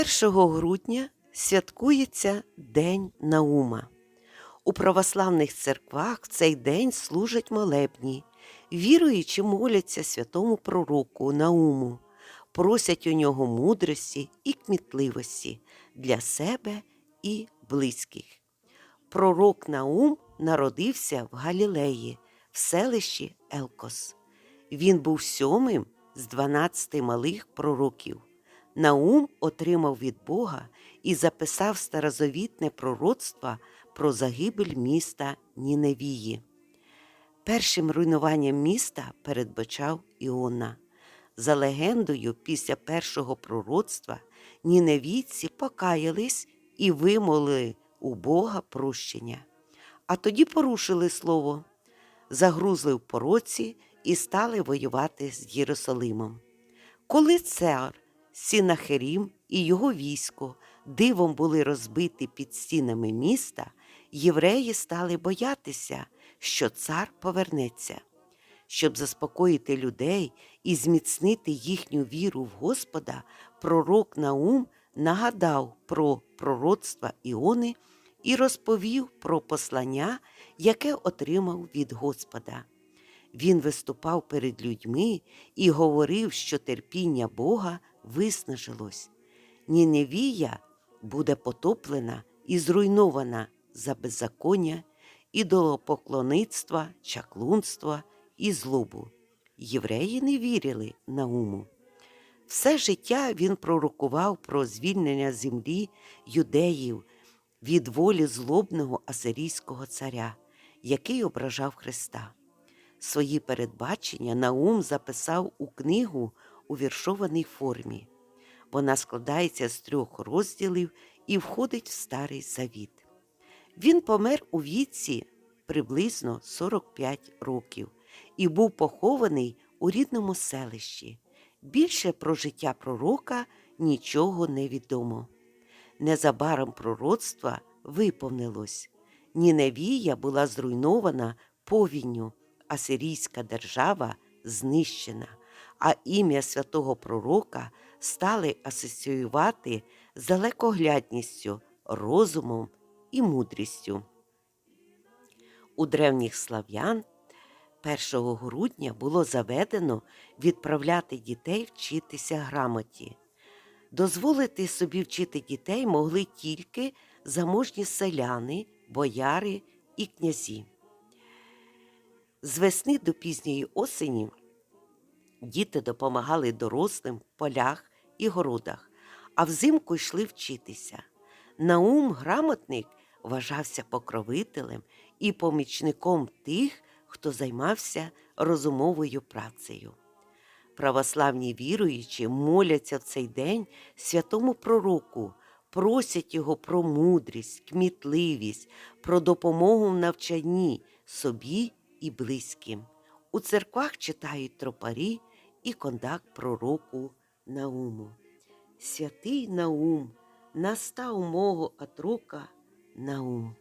1 грудня святкується День Наума. У православних церквах в цей день служать молебні, віруючи моляться святому пророку Науму, просять у нього мудрості і кмітливості для себе і близьких. Пророк Наум народився в Галілеї, в селищі Елкос. Він був сьомим з дванадцяти малих пророків. Наум отримав від Бога і записав старозавітне пророцтво про загибель міста Ніневії. Першим руйнуванням міста передбачав Іона. За легендою, після першого пророцтва ніневійці покаялись і вимолили у Бога прощення, а тоді порушили слово, загрузли в пороці і стали воювати з Єрусалимом. Коли цар Сінахерім і його військо дивом були розбиті під стінами міста, євреї стали боятися, що цар повернеться. Щоб заспокоїти людей і зміцнити їхню віру в Господа, пророк Наум нагадав про пророцтва Іони і розповів про послання, яке отримав від Господа. Він виступав перед людьми і говорив, що терпіння Бога виснажилось. Ніневія буде потоплена і зруйнована за беззаконня, ідолопоклонництва, чаклунства і злобу. Євреї не вірили Науму. Все життя він пророкував про звільнення землі юдеїв від волі злобного асирійського царя, який ображав Христа. Свої передбачення Наум записав у книгу у віршованій формі. Вона складається з трьох розділів і входить в Старий Завіт. Він помер у віці приблизно 45 років і був похований у рідному селищі. Більше про життя пророка нічого не відомо. Незабаром пророцтва виповнилось. Ніневія була зруйнована повінню, асирійська держава знищена, а ім'я святого пророка стали асоціювати з далекоглядністю, розумом і мудрістю. У древніх слав'ян 1 грудня було заведено відправляти дітей вчитися грамоті. Дозволити собі вчити дітей могли тільки заможні селяни, бояри і князі. З весни до пізньої осені діти допомагали дорослим в полях і городах, а взимку йшли вчитися. Наум грамотник вважався покровителем і помічником тих, хто займався розумовою працею. Православні віруючі моляться в цей день святому пророку, просять його про мудрість, кмітливість, про допомогу в навчанні собі і близьким. У церквах читають тропарі і кондак пророку Науму. Святий Наум, настав мого отрока Наум.